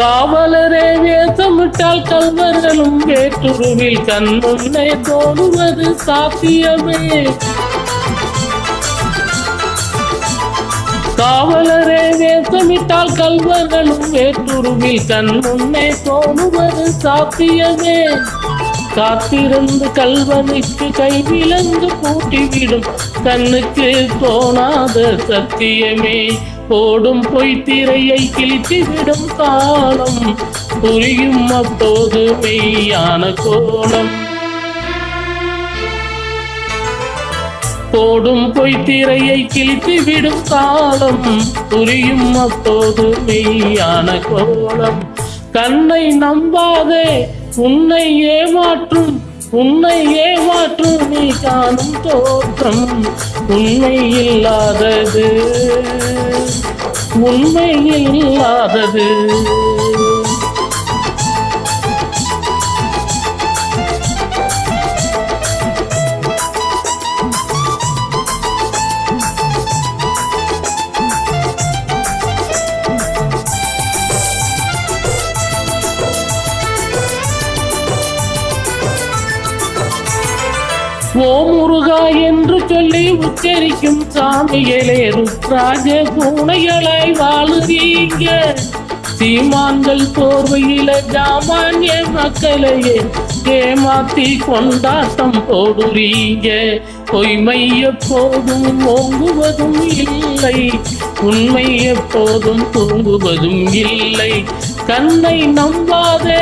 காவலரே வேசமிட்டால் கல்வர்களும் வேற்றுருவில் கண் முன்னே தோணுவது சாத்தியமே. காவலரே வேசமிட்டால் கல்வர்களும் வேற்றுருவில் கண் முன்னே தோணுவது சாத்தியமே. காத்திருந்து கல்வனுக்கு கைவிலங்கு பூட்டிவிடும் கண்ணுக்கு தோணாத சத்தியமே. போடும் பொய்த்திரையை கிழித்துவிடும் காலம். புரியும் அப்போது மெய்யான கோலம். போடும் பொய்த்திரையை கிழித்து விடும் காலம். புரியும் அப்போது மெய்யான கோலம். கண்ணை நம்பாதே உன்னை ஏமாற்றும் உன்னை ஏமாற்றும் நீ காணும் தோற்றம் உண்மை இல்லாதது உண்மை இல்லாதது ஓ முருகா என்று சொல்லி உச்சரிக்கும் சாமிகளே ருத்ராஜ பூனைகளாய் வாழுறீங்க சீமான்கள் போர்வையில ஜாமானிய மக்களையே ஏமாத்தி கொண்டாட்டம் போடுறீங்க. பொய்மை எப்போதும் ஓங்குவதும் இல்லை உண்மை எப்போதும் தூங்குவதும் இல்லை. கண்ணை நம்பாதே.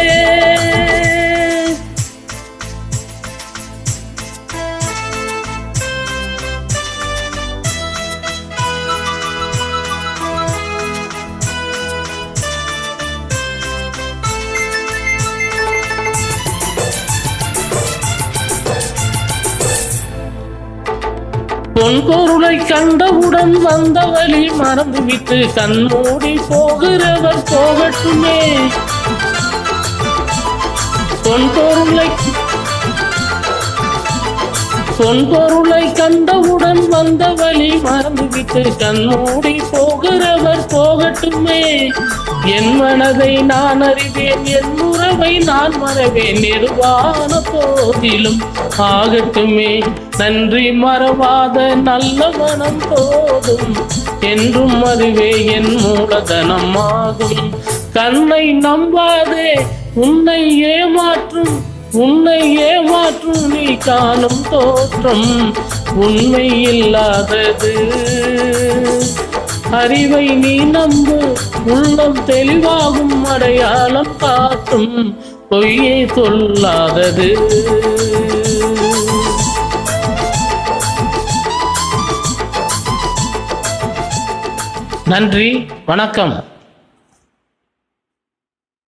பொன்பொருளை கண்டவுடன் வந்த வழி மறந்துவிட்டு கண்மூடி போகிறவர் போகட்டுமே. பொன் பொருளை பொருளை கண்டவுடன் வந்த வழி மறந்துவிட்டு கண்மூடி போகிறவர் போகட்டுமே. என் மனதை நான் அறிவேன் என் உறவை நான் மறவேன். நிர்வாண போதிலும் ஆகட்டுமே. நன்றி மறவாத நல்ல மனம் போதும். என்றும் அதுவே என் மூலதனம் ஆகும் கண்ணை நம்பாதே உன்னை ஏமாற்றும் உன்னை ஏமாற்றும் காணும் தோற்றம் உண்மை இல்லாதது அறிவை நீ நம்பு உள்ளம் தெளிவாகும் அடையாளம் காட்டும் பொய்யை சொல்லாதது. நன்றி வணக்கம்.